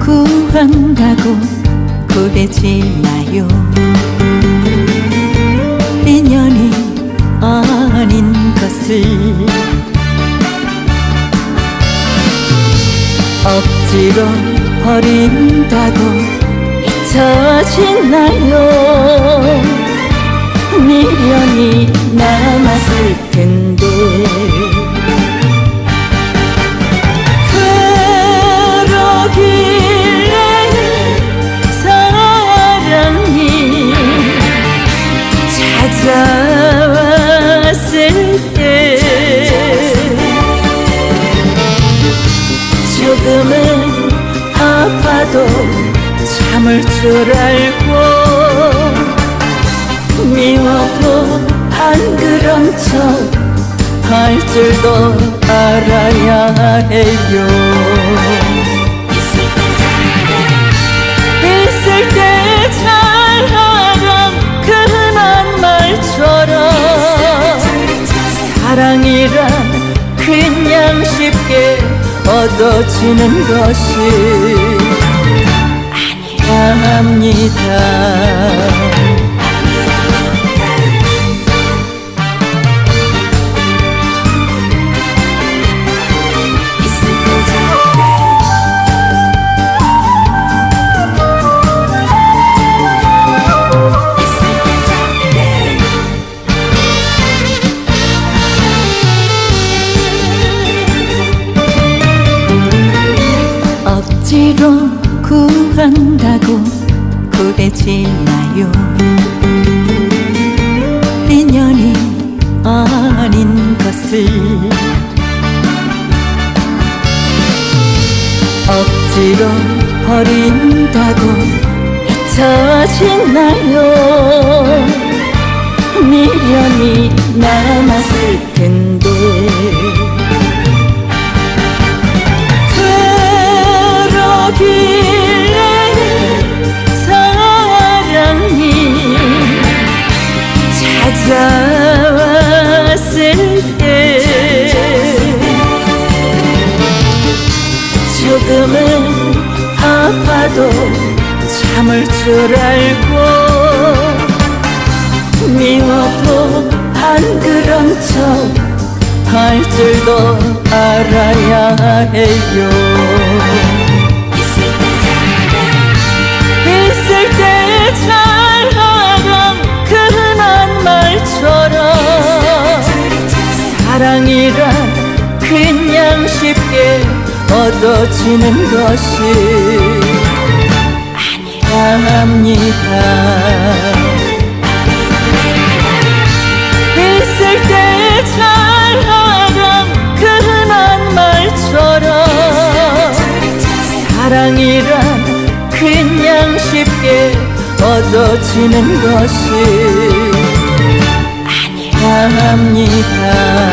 구한다고 구해지나요? 인연이 아닌 것을 억지로 버린다고 잊혀지나요 조금은 아파도 참을 줄 알고 미워도 안 그런 척 할 줄도 알아야 해요. 있을 때 잘하던 그 흔한 말처럼 사랑이란 그냥 쉽게 얻어지는 것이 아니라 합니다 억지로 구한다고 구해지나요? 인연이 아닌 것을 억지로 버린다고 잊혀지나요? 미련이 남았을 텐데 찾아왔을 때 조금은 아파도 참을 줄 알고 미워도 안 그런 척 할 줄도 알아야 해요 얻어지는 것이 아니라 합니다. 있을 때 잘하던 그 흔한 말처럼 사랑이란 그냥 쉽게 얻어지는 것이 아니라 합니다